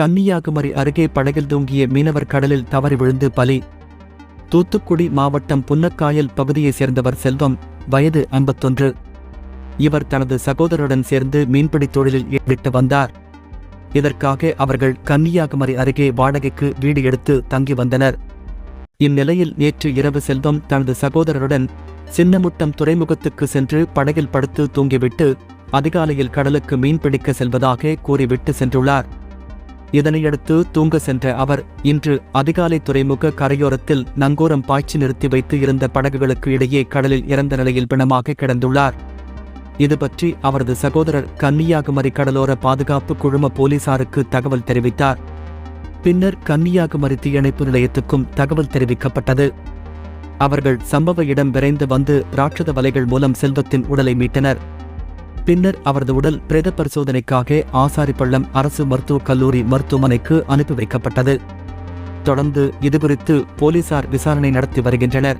கன்னியாகுமரி அருகே படகில் தூங்கிய மீனவர் கடலில் தவறி விழுந்து பலி. தூத்துக்குடி மாவட்டம் புன்னக்காயல் பகுதியைச் சேர்ந்தவர் செல்வம் வயது ஐம்பத்தொன்று. இவர் தனது சகோதரருடன் சேர்ந்து மீன்பிடித் தொழிலில் ஈடுபட்டு வந்தார். இதற்காக அவர்கள் கன்னியாகுமரி அருகே வாடகைக்கு வீடு எடுத்து தங்கி வந்தனர். இந்நிலையில் நேற்று இரவு செல்வம் தனது சகோதரருடன் சின்னமுட்டம் துறைமுகத்துக்கு சென்று படகில் படுத்து தூங்கிவிட்டு அதிகாலையில் கடலுக்கு மீன்பிடிக்க செல்வதாக கூறிவிட்டு சென்றுள்ளார். இதனையடுத்து தூங்க சென்ற அவர் இன்று அதிகாலை துறைமுக கரையோரத்தில் நங்கூரம் பாய்ச்சி நிறுத்தி வைத்து இருந்த படகுகளுக்கு இடையே கடலில் இறந்த நிலையில் பிணமாக கிடந்துள்ளார். இது பற்றி அவரது சகோதரர் கன்னியாகுமரி கடலோர பாதுகாப்பு குழும போலீசாருக்கு தகவல் தெரிவித்தார். பின்னர் கன்னியாகுமரி தீயணைப்பு நிலையத்துக்கும் தகவல் தெரிவிக்கப்பட்டது. அவர்கள் சம்பவ இடம் விரைந்து வந்து ராட்சத வலைகள் மூலம் செல்வத்தின் உடலை மீட்டனர். பின்னர் அவரது உடல் பிரேத பரிசோதனைக்காக ஆசாரிப்பள்ளம் அரசு மருத்துவக் கல்லூரி மருத்துவமனைக்கு அனுப்பி வைக்கப்பட்டது. தொடர்ந்து இதுகுறித்து போலீசார் விசாரணை நடத்தி வருகின்றனர்.